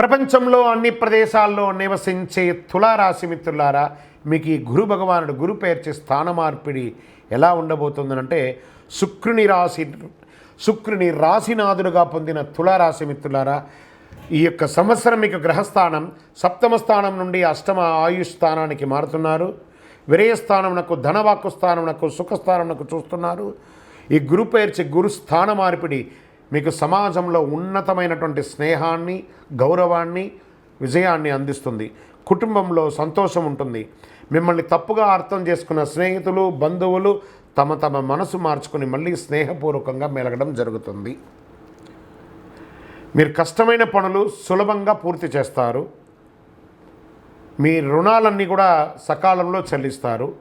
ప్రపంచంలో అన్ని ప్రదేశాల్లో నివసించే తులారాశి మిత్రులారా మీకు ఈ గురు భగవానుడు గురు పేర్చి స్థాన మార్పిడి ఎలా ఉండబోతుందనంటే శుక్రుని రాశి శుక్రుని రాశినాథుడుగా పొందిన తులారాశి మిత్రులారా ఈ యొక్క సంవత్సరం మీకు గ్రహస్థానం సప్తమ స్థానం నుండి అష్టమ ఆయుష్ స్థానానికి మారుతున్నారు. విరయస్థానమునకు ధనవాక్కు స్థానమునకు సుఖస్థానమునకు చూస్తున్నారు. ఈ గురు పేర్చి గురు స్థాన మార్పిడి మీకు సమాజంలో ఉన్నతమైనటువంటి స్నేహాన్ని గౌరవాన్ని విజయాన్ని అందిస్తుంది. కుటుంబంలో సంతోషం ఉంటుంది. మిమ్మల్ని తప్పుగా అర్థం చేసుకున్న స్నేహితులు బంధువులు తమ తమ మనసు మార్చుకుని మళ్ళీ స్నేహపూర్వకంగా మెలగడం జరుగుతుంది. మీరు కష్టమైన పనులు సులభంగా పూర్తి చేస్తారు. మీ రుణాలన్నీ కూడా సకాలంలో చెల్లిస్తారు.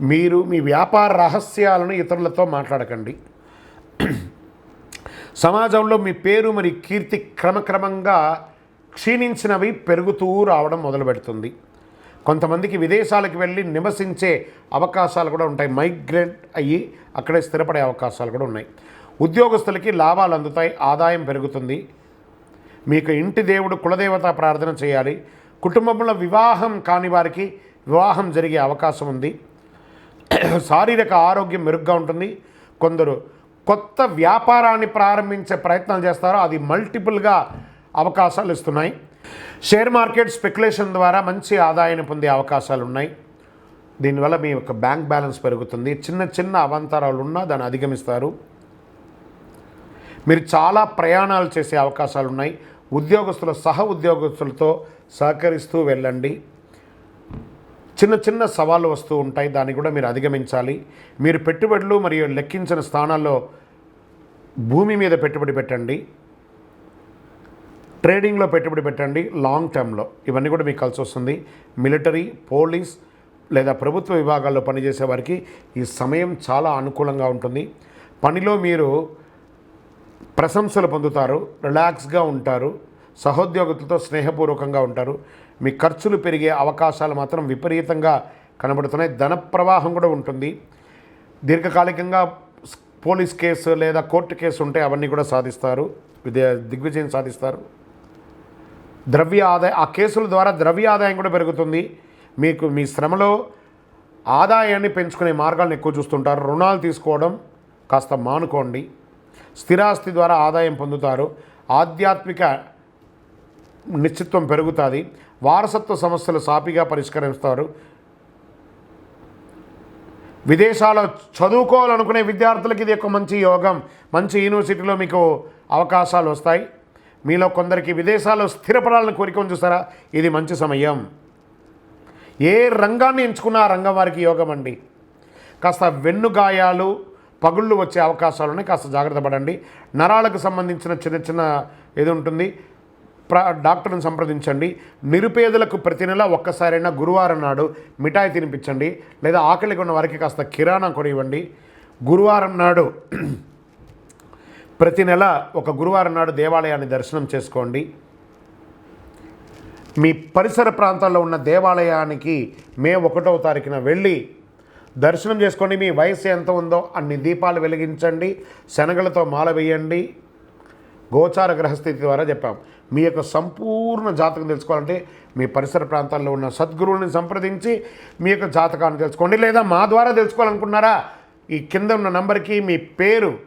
మీరు మీ వ్యాపార రహస్యాలను ఇతరులతో మాట్లాడకండి. సమాజంలో మీ పేరు మరి కీర్తి క్రమక్రమంగా క్షీణించినవి పెరుగుతూ రావడం మొదలు పెడుతుంది. కొంతమందికి విదేశాలకు వెళ్ళి నివసించే అవకాశాలు కూడా ఉంటాయి. మైగ్రేట్ అయ్యి అక్కడే స్థిరపడే అవకాశాలు కూడా ఉన్నాయి. ఉద్యోగస్తులకి లాభాలు అందుతాయి. ఆదాయం పెరుగుతుంది. మీకు ఇంటి దేవుడు కులదేవత ప్రార్థన చేయాలి. కుటుంబంలో వివాహం కాని వారికి వివాహం జరిగే అవకాశం ఉంది. శారీరక ఆరోగ్యం మెరుగ్గా ఉంటుంది. కొందరు కొత్త వ్యాపారాన్ని ప్రారంభించే ప్రయత్నాలు చేస్తారో అది మల్టిపుల్గా అవకాశాలు ఇస్తున్నాయి. షేర్ మార్కెట్ స్పెక్యులేషన్ ద్వారా మంచి ఆదాయాన్ని పొందే అవకాశాలు ఉన్నాయి. దీనివల్ల మీ యొక్క బ్యాంక్ బ్యాలెన్స్ పెరుగుతుంది. చిన్న చిన్న అవాంతరాలు ఉన్నా దాన్ని అధిగమిస్తారు. మీరు చాలా ప్రయాణాలు చేసే అవకాశాలు ఉన్నాయి. ఉద్యోగస్తుల సహ ఉద్యోగస్తులతో సహకరిస్తూ వెళ్ళండి. చిన్న చిన్న సవాళ్ళు వస్తూ ఉంటాయి. దాన్ని కూడా మీరు అధిగమించాలి. మీరు పెట్టుబడులు మరియు లెక్కించిన స్థానాల్లో భూమి మీద పెట్టుబడి పెట్టండి. ట్రేడింగ్లో పెట్టుబడి పెట్టండి. లాంగ్ టర్మ్లో. ఇవన్నీ కూడా మీకు కలిసి వస్తుంది. మిలిటరీ పోలీస్ లేదా ప్రభుత్వ విభాగాల్లో పనిచేసే వారికి ఈ సమయం చాలా అనుకూలంగా ఉంటుంది. పనిలో మీరు ప్రశంసలు పొందుతారు. రిలాక్స్గా ఉంటారు. సహోద్యోగులతో స్నేహపూర్వకంగా ఉంటారు. మీ ఖర్చులు పెరిగే అవకాశాలు మాత్రం విపరీతంగా కనబడుతున్నాయి. ధన ప్రవాహం కూడా ఉంటుంది. దీర్ఘకాలికంగా పోలీస్ కేసు లేదా కోర్టు కేసు ఉంటే అవన్నీ కూడా సాధిస్తారు. దిగ్విజయం సాధిస్తారు. ద్రవ్య ఆదాయ ఆ కేసుల ద్వారా ద్రవ్య ఆదాయం కూడా పెరుగుతుంది. మీకు మీ శ్రమలో ఆదాయాన్ని పెంచుకునే మార్గాలను ఎక్కువ చూస్తుంటారు. రుణాలు తీసుకోవడం కాస్త మానుకోండి. స్థిరాస్తి ద్వారా ఆదాయం పొందుతారు. ఆధ్యాత్మిక నిశ్చిత్వం పెరుగుతుంది. వారసత్వ సమస్యలు సాపిగా పరిష్కరిస్తారు. విదేశాల్లో చదువుకోవాలనుకునే విద్యార్థులకి ఇది ఒక మంచి యోగం. మంచి యూనివర్సిటీలో మీకు అవకాశాలు వస్తాయి. మీలో కొందరికి విదేశాల్లో స్థిరపడాలని కోరిక ఉంది చూస్తారా ఇది మంచి సమయం. ఏ రంగాన్ని ఎంచుకున్నా ఆ రంగం వారికి యోగం అండి. కాస్త వెన్నుగాయాలు పగుళ్ళు వచ్చే అవకాశాలు ఉన్నాయి. కాస్త జాగ్రత్త పడండి. నరాలకు సంబంధించిన చిన్న చిన్న ఏది ఉంటుంది. ప్ర డాక్టర్ని సంప్రదించండి. నిరుపేదలకు ప్రతి నెల ఒక్కసారైనా గురువారం నాడు మిఠాయి తినిపించండి. లేదా ఆకలిగా ఉన్న వారికి కాస్త కిరాణా కొనివ్వండి. గురువారం నాడు ప్రతి నెల ఒక గురువారం నాడు దేవాలయాన్ని దర్శనం చేసుకోండి. మీ పరిసర ప్రాంతాల్లో ఉన్న దేవాలయానికి మే ఒకటవ తారీఖున వెళ్ళి దర్శనం చేసుకోండి. మీ వయసు ఎంత ఉందో అన్ని దీపాలు వెలిగించండి. శనగలతో మాల వేయండి. గోచార గ్రహస్థితి ద్వారా చెప్పాం. మీ యొక్క సంపూర్ణ జాతకం తెలుసుకోవాలంటే మీ పరిసర ప్రాంతాల్లో ఉన్న సద్గురువుని సంప్రదించి మీ యొక్క జాతకాన్ని తెలుసుకోండి. లేదా మా ద్వారా తెలుసుకోవాలనుకున్నారా ఈ కింద ఉన్న నంబర్కి మీ పేరు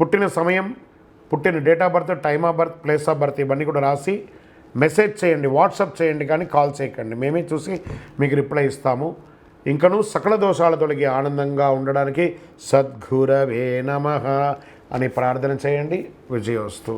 పుట్టిన సమయం పుట్టిన date of birth time of birth place of birth ఇవన్నీ కూడా రాసి మెసేజ్ చేయండి వాట్సాప్ చేయండి కానీ కాల్ చేయకండి. మేమే చూసి మీకు రిప్లై ఇస్తాము. ఇంకను సకల దోషాల తొలగి ఆనందంగా ఉండడానికి సద్గురవే నమ. అని ప్రార్థన చేయండి. విజయోస్తు